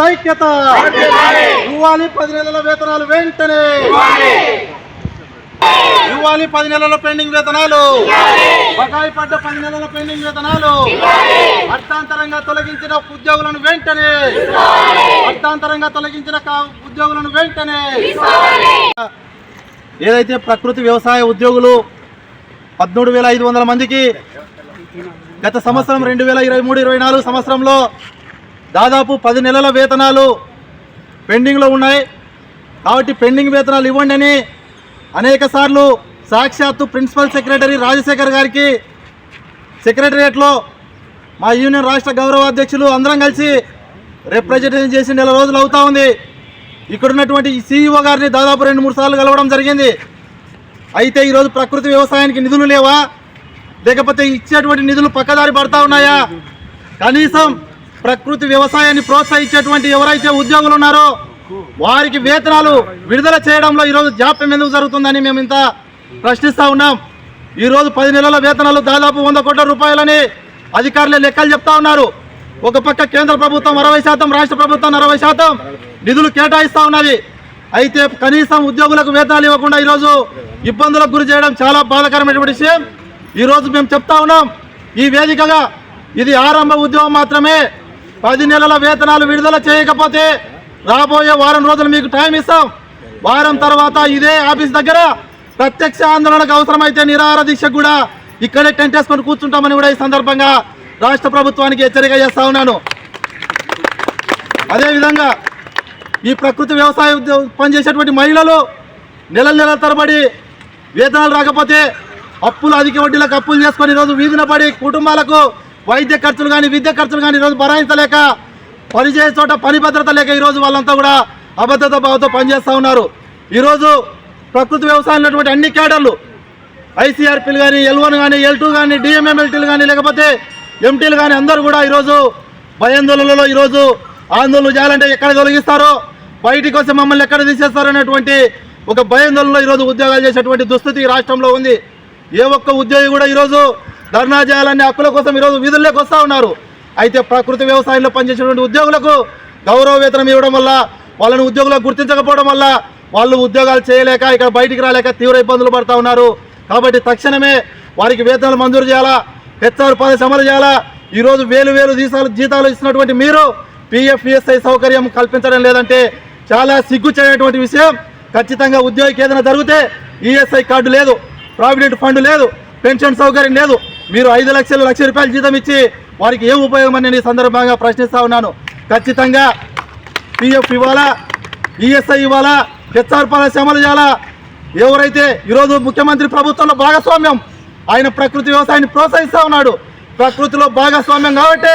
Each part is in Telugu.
ఉద్యోగుల ఐక్యత. ఇవ్వాలి పది నెలల వేతనాలు వెంటనే. ఇవ్వాలి పది నెలల పెండింగ్ వేతనాలు. బకాయి పడ్డ పది నెలల పెండింగ్ వేతనాలు. అర్థాంతరంగా తొలగించిన ఉద్యోగులను వెంటనే. అర్థాంతరంగా తొలగించిన ఉద్యోగులను వెంటనే. ఏదైతే ప్రకృతి వ్యవసాయ ఉద్యోగులు పదమూడు వేల ఐదు వందల మందికి గత సంవత్సరం రెండు వేల ఇరవై మూడు ఇరవై నాలుగు సంవత్సరంలో దాదాపు పది నెలల వేతనాలు పెండింగ్లో ఉన్నాయి. కాబట్టి పెండింగ్ వేతనాలు ఇవ్వండి అని అనేక సార్లు సాక్షాత్తు ప్రిన్సిపల్ సెక్రటరీ రాజశేఖర్ గారికి సెక్రటరియట్లో మా యూనియన్ రాష్ట్ర గౌరవ అధ్యక్షులు అందరం కలిసి రిప్రజెంటేషన్ చేసి నెల రోజులు అవుతా ఉంది. ఇక్కడున్నటువంటి సీఈఓ గారిని దాదాపు రెండు మూడు సార్లు కలవడం జరిగింది. అయితే ఈరోజు ప్రకృతి వ్యవసాయానికి నిధులు లేవా? లేకపోతే ఇచ్చేటువంటి నిధులు పక్కదారి పడతా ఉన్నాయా? కనీసం ప్రకృతి వ్యవసాయాన్ని ప్రోత్సహించేటువంటి ఎవరైతే ఉద్యోగులు ఉన్నారో వారికి వేతనాలు విడుదల చేయడంలో ఈరోజు జాప్యం ఎందుకు జరుగుతుందని మేము ఇంత ప్రశ్నిస్తూ ఉన్నాం. ఈరోజు పది నెలల వేతనాలు దాదాపు వంద కోట్ల రూపాయలని అధికారులు లెక్కలు చెప్తా ఉన్నారు. ఒక పక్క కేంద్ర ప్రభుత్వం అరవై శాతం రాష్ట్ర ప్రభుత్వం అరవై శాతం నిధులు కేటాయిస్తూ ఉన్నది. అయితే కనీసం ఉద్యోగులకు వేతనాలు ఇవ్వకుండా ఈరోజు ఇబ్బందులకు గురి చేయడం చాలా బాధాకరమైనటువంటి విషయం. ఈరోజు మేము చెప్తా ఉన్నాం. ఈ వేదికగా ఇది ఆరంభ ఉద్యోగం మాత్రమే. పది నెలల వేతనాలు విడుదల చేయకపోతే రాబోయే వారం రోజులు మీకు టైం ఇస్తాం. వారం తర్వాత ఇదే ఆఫీస్ దగ్గర ప్రత్యక్ష ఆందోళనకు అవసరమైతే నిరాహార దీక్ష కూడా ఇక్కడే టెంట్ వేసుకొని కూర్చుంటామని కూడా ఈ సందర్భంగా రాష్ట్ర ప్రభుత్వానికి హెచ్చరిక చేస్తా ఉన్నాను. అదేవిధంగా ఈ ప్రకృతి వ్యవసాయ పనిచేసేటువంటి మహిళలు నెల నెలల తరబడి వేతనాలు రాకపోతే అప్పులు అధిక వడ్డీలకు అప్పులు చేసుకొని ఈరోజు వీధిన పడి కుటుంబాలకు వైద్య ఖర్చులు కానీ విద్య ఖర్చులు కానీ ఈరోజు భరాయించలేక పనిచేసే చోట పని భద్రత లేక ఈరోజు వాళ్ళంతా కూడా అభద్రత భావంతో పనిచేస్తూ ఉన్నారు. ఈరోజు ప్రకృతి వ్యవసాయం ఉన్నటువంటి అన్ని కేడర్లు ఐసీఆర్పీలు కానీ ఎల్ వన్ కానీ ఎల్ టూ కానీ డిఎంఎంఎల్టీలు కానీ లేకపోతే ఎంటీలు కానీ అందరూ కూడా ఈరోజు భయాందోళనలో ఈరోజు ఆందోళన చేయాలంటే ఎక్కడ తొలగిస్తారో బయటికి వస్తే మమ్మల్ని ఎక్కడ తీసేస్తారో అనేటువంటి ఒక భయాందోళనలో ఈరోజు ఉద్యోగాలు చేసేటువంటి దుస్థితి రాష్ట్రంలో ఉంది. ఏ ఒక్క ఉద్యోగి కూడా ఈరోజు ధర్నా చేయాలని హక్కుల కోసం ఈరోజు వీధుల్లోకి వస్తూ ఉన్నారు. అయితే ప్రకృతి వ్యవసాయంలో పనిచేసినటువంటి ఉద్యోగులకు గౌరవ వేతనం ఇవ్వడం వల్ల వాళ్ళని ఉద్యోగులకు గుర్తించకపోవడం వల్ల వాళ్ళు ఉద్యోగాలు చేయలేక ఇక్కడ బయటికి రాలేక తీవ్ర ఇబ్బందులు పడుతూ ఉన్నారు. కాబట్టి తక్షణమే వారికి వేతనాలు మంజూరు చేయాలా? హెచ్ఆర్ పాలసీ అమలు చేయాలా? ఈరోజు వేలు వేలు జీతాలు జీతాలు ఇస్తున్నటువంటి మీరు పిఎఫ్ఈఎస్ఐ సౌకర్యం కల్పించడం లేదంటే చాలా సిగ్గు చేయటువంటి విషయం. ఖచ్చితంగా ఉద్యోగికి ఏదైనా జరిగితే ఈఎస్ఐ కార్డు లేదు ప్రావిడెంట్ ఫండ్ లేదు పెన్షన్ సౌకర్యం లేదు. మీరు ఐదు లక్షలు లక్ష రూపాయలు జీతం ఇచ్చి వారికి ఏం ఉపయోగం అని నేను సందర్భంగా ప్రశ్నిస్తా ఉన్నాను. ఖచ్చితంగా పిఎఫ్ ఇవ్వాలా? ఈఎస్ఐ ఇవ్వాలా? హెచ్ఆర్ పాలసీ అమలు చేయాలా? ఎవరైతే ఈరోజు ముఖ్యమంత్రి ప్రభుత్వంలో భాగస్వామ్యం ఆయన ప్రకృతి వ్యవసాయాన్ని ప్రోత్సహిస్తూ ఉన్నాడు. ప్రకృతిలో భాగస్వామ్యం కాబట్టి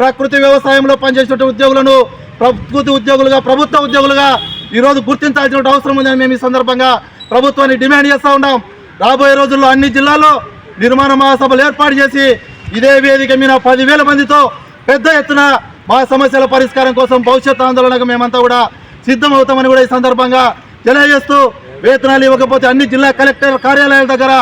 ప్రకృతి వ్యవసాయంలో పనిచేసినటువంటి ఉద్యోగులను ప్రకృతి ఉద్యోగులుగా ప్రభుత్వ ఉద్యోగులుగా ఈరోజు గుర్తించాల్సిన అవసరం ఉందని మేము ఈ సందర్భంగా ప్రభుత్వాన్ని డిమాండ్ చేస్తూ ఉన్నాం. రాబోయే రోజుల్లో అన్ని జిల్లాల్లో నిర్మాణ మహాసభలు ఏర్పాటు చేసి ఇదే వేదిక మీద పదివేల మందితో పెద్ద ఎత్తున మా సమస్యల పరిష్కారం కోసం భవిష్యత్ ఆందోళనకు మేమంతా కూడా సిద్ధమవుతామని కూడా ఈ సందర్భంగా తెలియజేస్తూ వేతనాలు ఇవ్వకపోతే అన్ని జిల్లా కలెక్టర్ కార్యాలయాల దగ్గర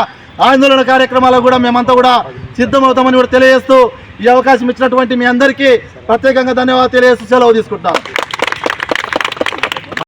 ఆందోళన కార్యక్రమాలకు కూడా మేమంతా కూడా సిద్ధమవుతామని కూడా తెలియజేస్తూ ఈ అవకాశం ఇచ్చినటువంటి మీ అందరికీ ప్రత్యేకంగా ధన్యవాదాలు తెలియజేస్తూ సెలవు తీసుకుంటాం